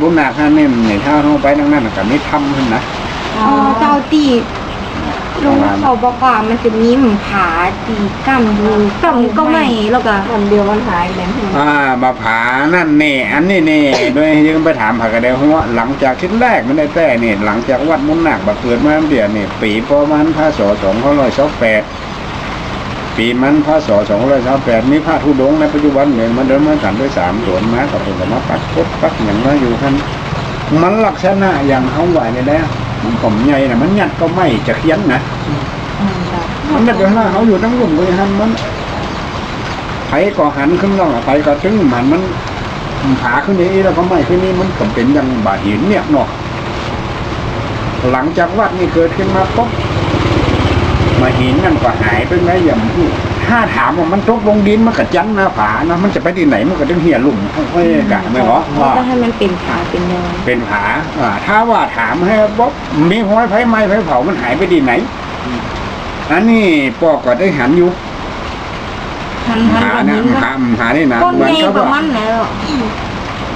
บุญนาคาเน่นในท่าเขาไปนั่งนั่นก็ไม่ทำขึ้นนะอ๋อเจ้าตีลุงเขาบอกว่ามันจะมีหมผาตีกั้มดูกั้มก็ไม่แล้วก็วันเดียววันหายเลยอ่ามาผานั่นเน่อันนี้เน่โดยยังไปถามผักกระเดวหัวหลังจากชิ้นแรกมันได้แต่เนี่ยหลังจากวัดมุนหนักบักเกิดมาเดียวเนี่ยปีประมาณพศสองร้อยสองแปด ปีมันพศสอสองร้อยสองแปดมีพระธุดงในปัจจุบันเนี่ยมันเดินมาสันด้วยสามโสนมากับผมก็มาปักกดปักอย่างมาอยู่ท่านมันลักษณะอย่างเขาไหวเนี่ยนะมันผมใหญ่นะมันหยัดก็ไม่จะเขียนนะมันไม่เดินหน้าเขาอยู่ทั้งรุ่มเลยฮันมันไผก็หันขึ้นล่องไผก็ถึงมันมันผาขึ้นนี้แล้วก็ไม่ขึ้นนี้มันก็เป็นอย่างบาดหินเนี่ยเนาะหลังจากวัดนี่เกิดขึ้นมาปุ๊บ มาหินนั่นก็หายไปไหมอย่างที่ถ้าถามว่ามันตกลงดินมันก็จังหน้าผานะมันจะไปที่ไหนมันก็ต้องเหี่ยหลุมเอ้ยกะไม่หรอว่าก็ให้มันเป็นผาเป็นยอนเป็นผาอ่าถ้าว่าถามให้บ๊อบมีห้อยไฟไหม้ไฟเผามันหายไปที่ไหนอันนี้ปอกก็ได้หันอยู่หันหันหาแบบเนี่ยนี้หาหานี่นะก้นเหมือนใหญ่กับประมาว่าณไหนหรอ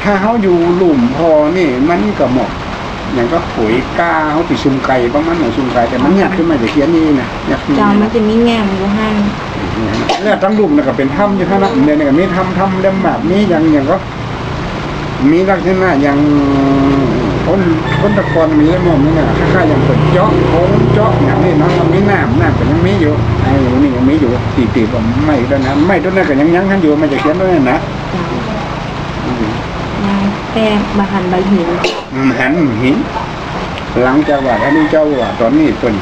ถ้าเขาอยู่หลุมพอนี่มันก็เหมาะ อย่างก็ปุ๋ยกล้าเขาติชุมไก่ประมาณหนึ่งชุมไก่แต่มันหยัดขึ้นมาจากเขียนนี่นะหยัดขึ้นจอมามันจะมีแง่มอยู่ให้แล้วทั้งหลุมน่ะก็เป็นถ้ำอยู่ท่านั้นเนี่ยก็มีถ้ำถ้ำเล่มแบบนี้อย่างอย่างก็ มีลักษณะอย่างคนคนตะกอนมีแล้วมองนี่นะคล้ายๆอย่างเป็นเจาะโค้งเจาะอย่างนี้เนาะมันมีน้ำน้ำก็ยังมีอยู่ไอ้อยู่นี่ยังมีอยู่ตีตีผมไม่ด้วยนะไม่ด้วยนะก็ยังยังทันอยู่มันจะเขียนด้วยนะจ้าอืม แต่บาหันใบหินอืมหันหิน หลังจากว่าท่านนี้เจ้าว่าตอนนี้เพิ่น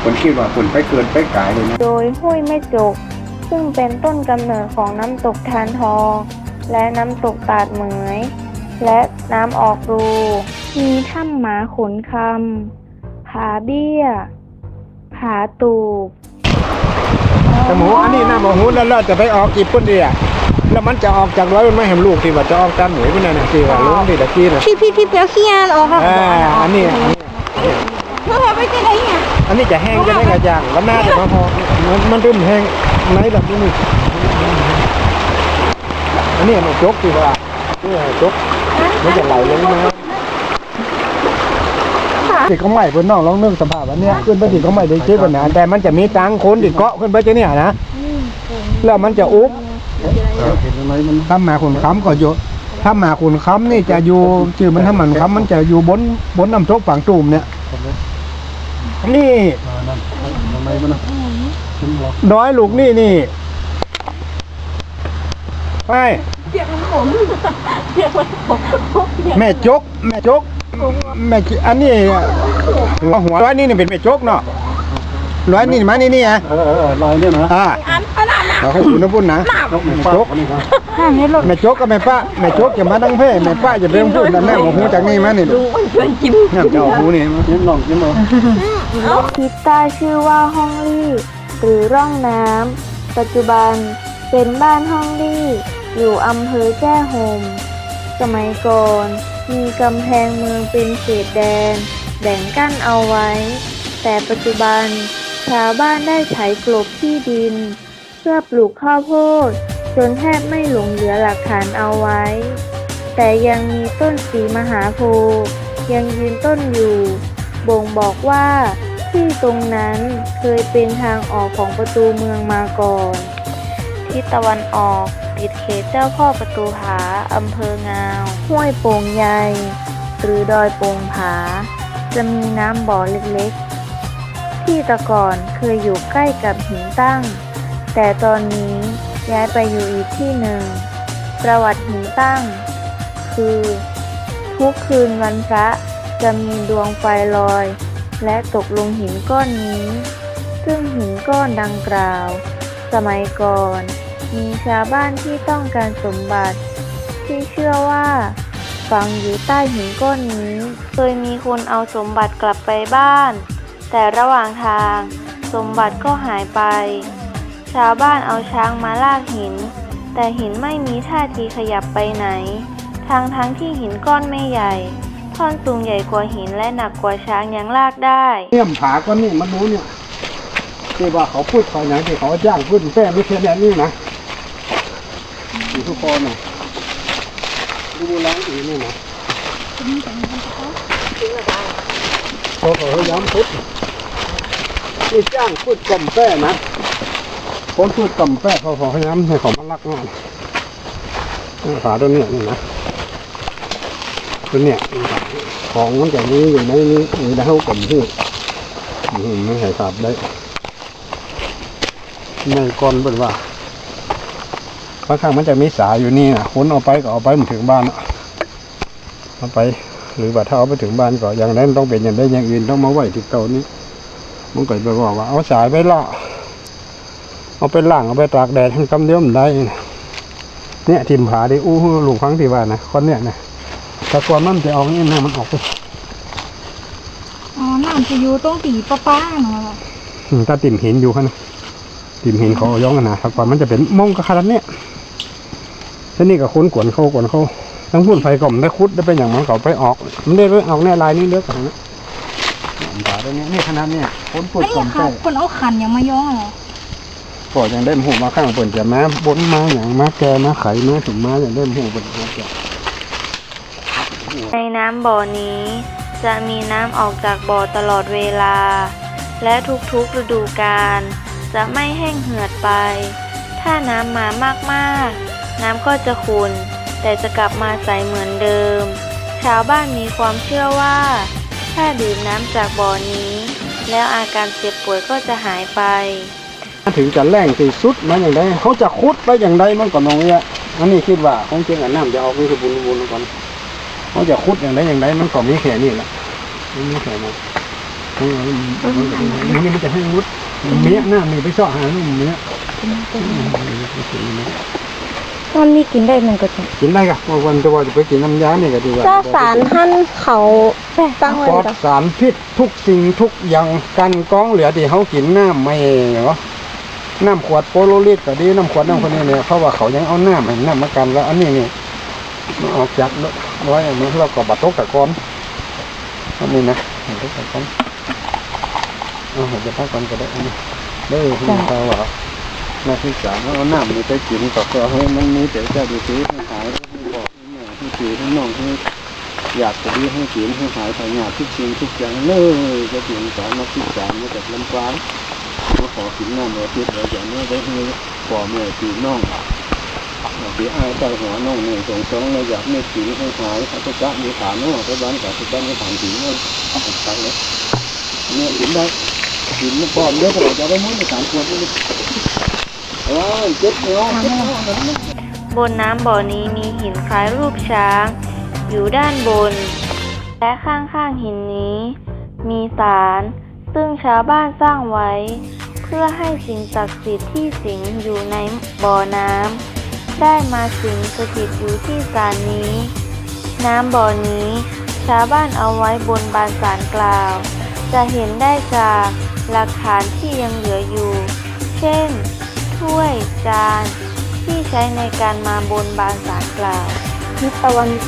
เพิ่นคิดว่าเพิ่นไปเกินไปกายเลยนะโดยห้วยแม่จก ซึ่งเป็นต้นกำเนิดของน้ำตกทานทอง และน้ำตกตาดเหมย และน้ำออกรู มีถ้ำหมาขนคำผาเบี้ยผาตูบ แต่หมูอันนี้นะหมูแล้วเราจะไปออกกี่ปุ่นดีอะแล้วมันจะออกจากร้อยมันไม่เห็นลูกที่ว่าจะออกจากหมูปุ่นนั่นน่ะที่ว่าลุงที่ตะกี้น่ะที่พี่ที่เปียวเขียนออกค่ะอ่าอันนี้เมื่อไปจะได้ไงอันนี้จะแห้งจะได้กระจ่างแล้วหน้าจะมาพอมันมันเริ่มแห้งไหนแบบนี้นี่อันนี้มันจกที่ว่านี่จกมันจะไหลลงมา ที่เขาใหม่เพิ่นน้องลองนึกสภาพอันเนี้ยขึ้นไปที่เขาใหม่ได้เจ๊ปัญหาแต่มันจะมีตังคนที่เกาะขึ้นไปจะเนี่ยนะแล้วมันจะอุบถ้าหมาขุนค้ำก็อยู่ถ้าหมาขุนค้ำนี่จะอยู่ชื่อมันถ้ามันค้ำมันจะอยู่บนบนน้ำตกฝั่งตูมเนี่ยนี่น้อยลูกนี่นี่ไปแม่จกแม่จก แม่จอันนี้หัวร้อยนี่นี่เป็นแม่โจกเนาะร้อยนี่มานี่นี่อะเออเออลอยนี่นะอ่าเราให้คุณนะพุ่นนะจกแม่โจ๊กกับแม่ป้าแม่โจ๊กจะมาตั้งเพ่แม่ป้าจะเป็นพูดนั่นแม่หมูหูจากนี่มานี่ดูน้ำเจ้าหูนี่มายิ้มลองยิ้มลองทิศใต้ชื่อว่าห้องลี่หรือร่องน้ำปัจจุบันเป็นบ้านห้องลี่อยู่อำเภอแจ้ห่ม สมัยก่อน มีกำแพงเมืองเป็นเขตแดน แบ่งกั้นเอาไว้ แต่ปัจจุบัน ชาวบ้านได้ไถกลบที่ดิน เพื่อปลูกข้าวโพด จนแทบไม่หลงเหลือหลักฐานเอาไว้ แต่ยังมีต้นสีมหาโพธิ์ยังยืนต้นอยู่ บ่งบอกว่าที่ตรงนั้นเคยเป็นทางออกของประตูเมืองมาก่อน ทิศตะวันออก ติดเขตเจ้าพ่อประตูผา อำเภองาว ห้วยโป่งใหญ่ หรือดอยโป่งผา จะมีน้ำบ่อเล็กๆ ที่แต่ก่อนเคยอยู่ใกล้กับหินตั้ง แต่ตอนนี้ย้ายไปอยู่อีกที่หนึ่ง ประวัติหินตั้ง คือ ทุกคืนวันพระจะมีดวงไฟลอย และตกลงหินก้อนนี้ ซึ่งหินก้อนดังกล่าว สมัยก่อน มีชาวบ้านที่ต้องการสมบัติ ที่เชื่อว่าฝังอยู่ใต้หินก้อนนี้ เคยมีคนเอาสมบัติกลับไปบ้าน แต่ระหว่างทางสมบัติก็หายไป ชาวบ้านเอาช้างมาลากหิน แต่หินไม่มีท่าทีขยับไปไหนทางทั้งที่หินก้อนไม่ใหญ่ท่อนสูงใหญ่กว่าหินและหนักกว่าช้างยังลากได้เนี่ยผาก็นี่มาดูเนี่ยที่ว่าเขาพูดเขาอย่างที่เขาจ้างพูดแป้ไม่ใช่แบบนี้นะ อยู่ทุกคนน่ะดูล้างอีนี่นะพอเขาย้ำพุทธนี่จ้างพูดกล่อมแป้นะคนพูดกล่อมแป้เขาขอย้ำให้เขามาลักงานฝาตัวเนี้ยนี่นะตัวเนี้ยของมันจะนี้อยู่ในนี้มีดาวกล่อมที่ไม่ให้ขาดได้ในก้อนเป็นว่า บางครั้งมันจะมีสายอยู่นี่นะคนเอาไปก็เอาไปมันถึงบ้านอะเอาไป หรือว่าถ้าเอาไปถึงบ้านก็อย่างนั้นต้องเป็นอย่างใดอย่างอื่นต้องมาไว้ที่เตานี้มันก็ไปบอกว่าเอาสายไปล่อเอาไปล่างเอาไปตากแดดให้กำเดียวมันได้นะเนี่ยทิมผาดิอู้หูลุงฟังที่ว่านะคนเนี่ยนะแต่ก่อนมันจะออกนี่นะมันออกไปอ๋อน้ำจะอยู่ตรงตีป้าป้าเนาะอืมถ้าติ่มหินอยู่ข้างใน ติ่มหินเขาเอาย่องกันนะแต่ก่อนมันจะเป็นมองกระขนาดเนี้ยทีนี้ก็คุ้นกวนเขากวนเขาทั้งพุ่นไฟก่อมได้คุดได้เป็นอย่างมันเขาไปออก มันได้เลือกออกแน่ลายนี้เลือกกันนะตาตรงนี้นี่ขนาดเนี้ยคุ้นปุ่นไอ้ก่อมค่ะใช่คนเอาขันยังมาย่อเหรอก็ยังได้หูมาข้างเปิ่นจะมาบนมาอย่างมาแกมาไข่มาถึงมาอย่างได้หูเปิ่นมาแกในน้ำบ่อนี้ จะมีน้ำออกจากบ่อตลอดเวลา และทุกๆฤดูกาล จะไม่แห้งเหือดไป ถ้าน้ำมามากๆ น้ำก็จะขุ่น แต่จะกลับมาใสเหมือนเดิม ชาวบ้านมีความเชื่อว่า ถ้าดื่มน้ำจากบ่อนี้ แล้วอาการเจ็บป่วยก็จะหายไป ถึงจะแรงที่สุดมาอย่างไรเขาจะคุดไปอย่างไรมันก็นองเนี้ยอันนี้คิดว่าคงจริงอันน้ำจะออกนี่คือบุญบุญก่อนเขาจะคุดอย่างไรอย่างไรมันก็มีแค่นี้แหละมันมีแค่นั้นนี่นี่มันจะให้วุฒ เมียหน้ามีไปเสาะหาลูกเมียตอนนี้กินได้มันก็จะกินได้กะวันจะว่าจะไปกินน้ำยาเนี่ยก็ดีว่าเจ้าสารท่านเขาตั้งไว้ปลอดกับสารพิษทุกสิ่งทุกอย่างกันกองเหลือที่เขากินน้ำไม่เหรอน้ำขวดโปโลลิตรก็ดีน้ำขวดน้ำคนนี้เนี่ยเขาว่าเขายังเอาน้ำให้น้ำมากันแล้ว อันนี้นี่มันออกจากร้อยอันนี้เราก็บัตรตกตะกอนอันนี้นะบัตรตกตะกอน เอาหัวจะพักก่อนก็ได้อันนี้เด้อคุณตาว่าหน้าที่สามเอาน้ำนี่ไปกินก็เพื่อให้มันมีแต่เจ้าดูซื้อให้หายให้บอกให้แม่ให้ตีให้น้องให้อยากจะดีให้กินให้หายไปหยาดทุกสิ่งทุกอย่างเลยจะเปลี่ยนสารมาพิจารมาจากลำปางมาขอกินน้ำมาพิจารอย่างนี้ได้ให้พ่อแม่พี่น้องพี่อายใจหัวน้องเนี่ยสองสองเลยอยากไม่กินให้หายเขาจะจับมีฐานน้องไปบ้านกับที่บ้านมีฐานถึงนั่นไปเลยเนี่ยกินได้ กินไม่พอเยอะก็จะได้มื้อในสามขวดนี่โอ้ยเจ็บนาะเจ็บเนาะบนน้ำบ่อนี้มีหินคล้ายรูปช้าง อยู่ด้านบน และข้างๆหินนี้ มีศาลซึ่งชาวบ้านสร้างไว้ เพื่อให้สิ่งศักดิ์สิทธิ์ที่สิงอยู่ในบ่อน้ำได้มาสิงสถิตอยู่ที่ศาลนี้ น้ำบ่อนี้ ชาวบ้านเอาไว้บนบานศาลกล่าว จะเห็นได้จาก หลักฐานที่ยังเหลืออยู่ เช่น ถ้วยจาน ที่ใช้ในการมาบนบานศาลกล่าวทิศตะวันตก